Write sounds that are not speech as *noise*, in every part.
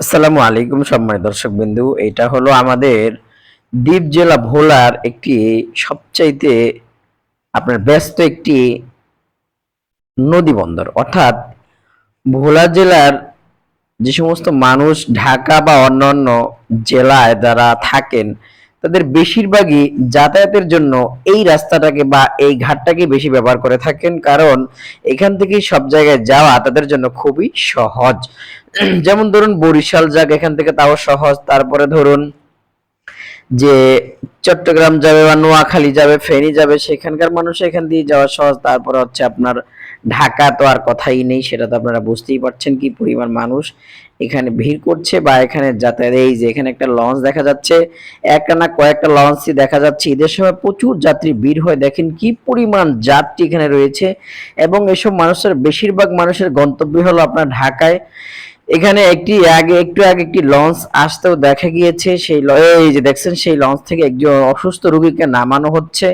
আসসালামু আলাইকুম সম্মানিত দর্শক বিন্দু এটা হলো আমাদের দ্বীপ জেলা ভোলার একটি সবচাইতে আপনার ব্যস্ত একটি নদী বন্দর অর্থাৎ ভোলা জেলার যে সমস্ত মানুষ ঢাকা বা অন্যান্য জেলায় যারা থাকেন, তাদের বেশিরভাগই যাতায়াতের জন্য এই রাস্তাটাকে বা এই ঘাটটাকে বেশি ব্যবহার করে থাকেন। কারণ এখান থেকে সব জায়গায় যাওয়া তাদের জন্য খুবই সহজ। *clears throat* যেমন ধরুন বরিশাল যাক, এখান থেকে তাও সহজ। তারপরে ধরুন যে চট্টগ্রাম যাবে বা নোয়াখালী যাবে, ফেনী যাবে, সেখানকার মানুষ এখান দিয়ে যাওয়া সহজ। তারপরে হচ্ছে আপনার ঢাকা তো আর কথাই নেই, সেটা তো আপনারা বুঝতেই পারছেন কি পরিমাণ মানুষ এখানে ভিড় করছে বা এখানে যাতায়াত। এই যে এখানে একটা লঞ্চ দেখা যাচ্ছে একটা না কয়েকটা লঞ্চই দেখা যাচ্ছে। ঈদের সময় প্রচুর যাত্রী ভিড় হয়। দেখেন কি পরিমাণ যাত্রী এখানে রয়েছে। এবং এসব মানুষের, বেশিরভাগ মানুষের গন্তব্য হলো আপনার ঢাকায়। এখানে একটি আগে, একটু আগে একটি লঞ্চ আসতেও দেখা গিয়েছে। সেই এই যে দেখছেন, সেই লঞ্চ থেকে একজন অসুস্থ রোগীকে নামানো হচ্ছে।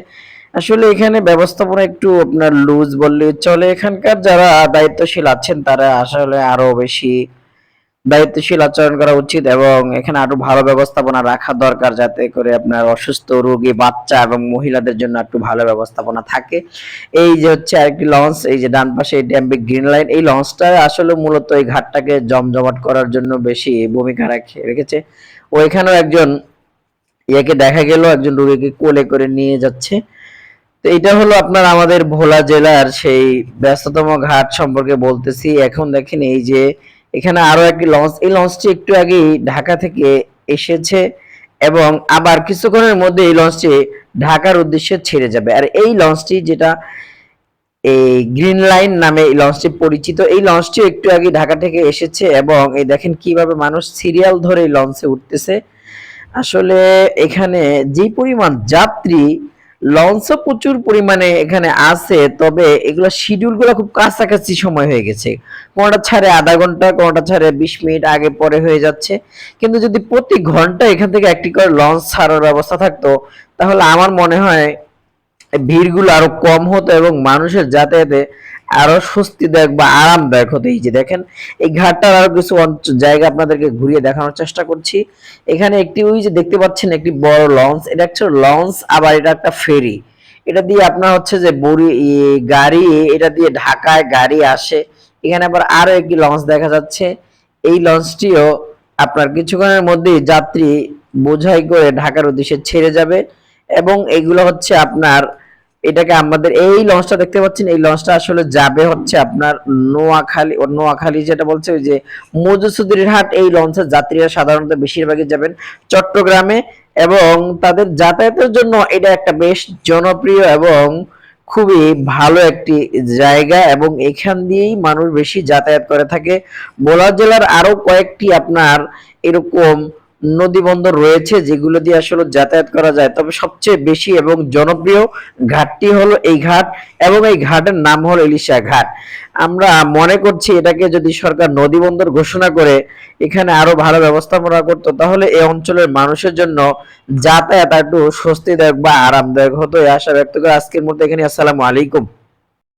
আসলে এখানে ব্যবস্থাপনা একটু আপনার লুজ বললে চলে। এখানকার যারা দায়িত্বশীল আছেন, তারা আসলে আরও বেশি দায়িত্বশীল আচরণ করা উচিত এবং এখানে আরও ভালো ব্যবস্থাপনা রাখা দরকার যাতে করে আপনার অসুস্থ রোগী, বাচ্চা এবং মহিলাদের জন্য একটু ভালো ব্যবস্থাপনা থাকে। এই যে হচ্ছে আরেকটি লঞ্চ, এই যে ডান পাশে ড্যাম্বিক গ্রিন লাইন, এই লঞ্চটা আসলে মূলত এই ঘাটটাকে জমজমাট করার জন্য বেশি ভূমিকা রাখে, রেখেছে। ওইখানেও একজন ইয়াকে দেখা গেল, একজন রোগীকে কোলে করে নিয়ে যাচ্ছে। তো এটা হলো আপনার আমাদের ভোলা জেলার সেই ব্যস্ততম ঘাট সম্পর্কে বলতেছি। এখন দেখেন এই যে এখানে আরও একটি লঞ্চ, এই লঞ্চটি একটু আগেই ঢাকা থেকে এসেছে এবং আবার কিছুক্ষণের মধ্যে এই লঞ্চটি ঢাকার উদ্দেশ্যে ছেড়ে যাবে। আর এই লঞ্চটি যেটা, এই গ্রিন লাইন নামে এই লঞ্চটি পরিচিত, এই লঞ্চটি একটু আগে ঢাকা থেকে এসেছে এবং এই দেখেন কীভাবে মানুষ সিরিয়াল ধরে এই লঞ্চে উঠতেছে। আসলে এখানে যে পরিমাণ যাত্রী লঞ্চও প্রচুর পরিমাণে এখানে আছে, তবে এগুলো শিডিউলগুলো খুব কাছাকাছি সময় হয়ে গেছে। কোনটা ছাড়ে আধা ঘণ্টা, কোনটা ছাড়ে বিশ মিনিট আগে পরে হয়ে যাচ্ছে। কিন্তু যদি প্রতি ঘণ্টা এখান থেকে একটি করে লঞ্চ ছাড়ার ব্যবস্থা থাকতো, তাহলে আমার মনে হয় ভিড়গুলো আরও কম হতো এবং মানুষের যাতায়াতে আরও স্বস্তিদায়ক বা আরামদায়ক হতো। এই যে দেখেন, এই ঘাটটার আরও কিছু জায়গা আপনাদেরকে ঘুরিয়ে দেখানোর চেষ্টা করছি। এখানে একটি ওই যে দেখতে পাচ্ছেন একটি বড় লঞ্চ এটা একটা লঞ্চ আবার এটা একটা ফেরি এটা দিয়ে আপনার হচ্ছে যে বড়ি গাড়ি, এটা দিয়ে ঢাকায় গাড়ি আসে। এখানে আবার আরও একটি লঞ্চ দেখা যাচ্ছে। এই লঞ্চটিও আপনার কিছুক্ষণের মধ্যেই যাত্রী বোঝাই করে ঢাকার উদ্দেশ্যে ছেড়ে যাবে এবং এগুলো হচ্ছে আপনার এটাকে আমাদের এই লঞ্চটা দেখতে পাচ্ছেন। এই লঞ্চটা আসলে যাবে হচ্ছে আপনার নোয়াখালী নোয়াখালী যেটা বলছে ওই যে মধুসূদরির হাট, এই লঞ্চের যাত্রীরা সাধারণত বেশিরভাগই যাবেন চট্টগ্রামে এবং তাদের যাতায়াতের জন্য এটা একটা বেশ জনপ্রিয় এবং খুবই ভালো একটি জায়গা এবং এখান দিয়েই মানুষ বেশি যাতায়াত করে থাকে। ভোলা জেলার আরও কয়েকটি আপনার এরকম নদী বন্দর রয়েছে যেগুলো দিয়ে আসলে যাতায়াত করা যায়। তবে সবচেয়ে বেশি এবং জনপ্রিয় ঘাটটি হলো এই ঘাট এবং এই ঘাটের নাম হলো ইলিশা ঘাট। আমরা মনে করছি এটাকে যদি সরকার নদী বন্দর ঘোষণা করে, এখানে আরও ভালো ব্যবস্থাপনা করতো, তাহলে এই অঞ্চলের মানুষের জন্য যাতায়াত একটু স্বস্তিদায়ক বা আরামদায়ক হতো। এই আশা ব্যক্ত করে আজকের মতো এখানে আসসালামু আলাইকুম।